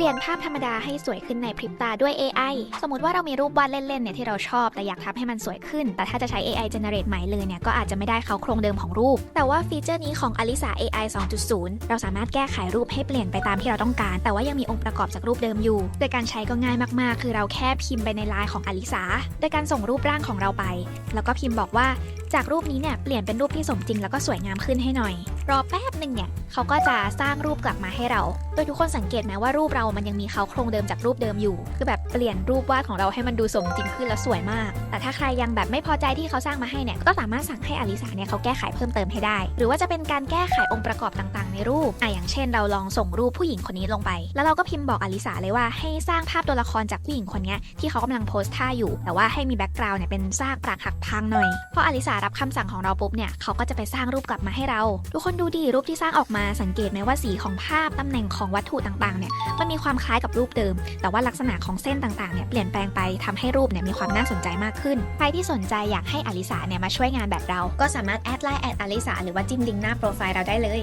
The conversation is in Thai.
ลี่ยนภาพธรรมดาให้สวยขึ้นในพริบตาด้วย AI สมมติว่าเรามีรูปวาดเล่นๆเนี่ยที่เราชอบแต่อยากทำให้มันสวยขึ้น แต่ถ้าจะใช้ AI generate ใหม่เลยเนี่ยก็อาจจะไม่ได้เขาโครงเดิมของรูป แต่ว่าฟีเจอร์นี้ของ Alisa AI 2.0 เราสามารถแก้ไขรูปให้เปลี่ยนไปตามที่เราต้องการ แต่ว่ายังมีองค์ประกอบจากรูปเดิมอยู่ โดยการใช้ก็ง่ายมากๆ คือเราแค่พิมพ์ไปในไลน์ของ Alisa โดยการส่งรูปร่างของเราไป แล้วก็พิมพ์บอกว่าจากรูปนี้เนี่ยเปลี่ยนเป็นรูปที่สมจริงแล้วก็สวยงามขึ้นให้หน่อย รอแป๊บหนึ่งเนี่ยเขาก็จะสร้างรูปกลับมาให้เรา โดยทุกคนสังเกตไหมว่ารูปเรามันยังมีเขาโครงเดิมจากรูปเดิมอยู่ คือแบบเปลี่ยนรูปวาดของเราให้มันดูสมจริงขึ้นแล้วสวยมาก แต่ถ้าใครยังแบบไม่พอใจที่เขาสร้างมาให้เนี่ยก็สามารถสั่งให้อลิสาเนี่ยเขาแก้ไขเพิ่มเติมให้ได้ หรือว่าจะเป็นการแก้ไของค์ประกอบต่างๆ ในรูปอะอย่างเช่น เราลองส่งรูปผู้หญิงคนนี้ลงไป แล้วเราก็พิมพ์บอกอลิสาเลยว่าให้สร้างภาพตัวละครจากผู้หญิงคนนี้ที่เขากำลังโพสท่าอยู่ แต่ว่าให้มีแบ็กกราวน์เนี่ยเป็นซากปรักหักพังหน่อยพออลิสารับคำสั่งของเราปุ๊บเนี่ยเขาก็จะไปสร้างรูปกลับมาให้เรา ทุกคนดูดีรูปที่สร้างออกมาสังเกตไหมว่าสีของภาพตำแหน่งของวัตถุต่างๆเนี่ยมันมีความคล้ายกับรูปเดิม แต่ว่าลักษณะของเส้นต่างๆเนี่ยเปลี่ยนแปลงไปทำให้รูปเนี่ยมีความน่าสนใจมากขึ้น ใครที่สนใจอยากให้อลิสาเนี่ยมาช่วยงานแบบเรา ก็สามารถแอดไลน์แอดอลิสาหรือว่าจิ้มลิงก์หน้าโปรไฟล์เราได้เลย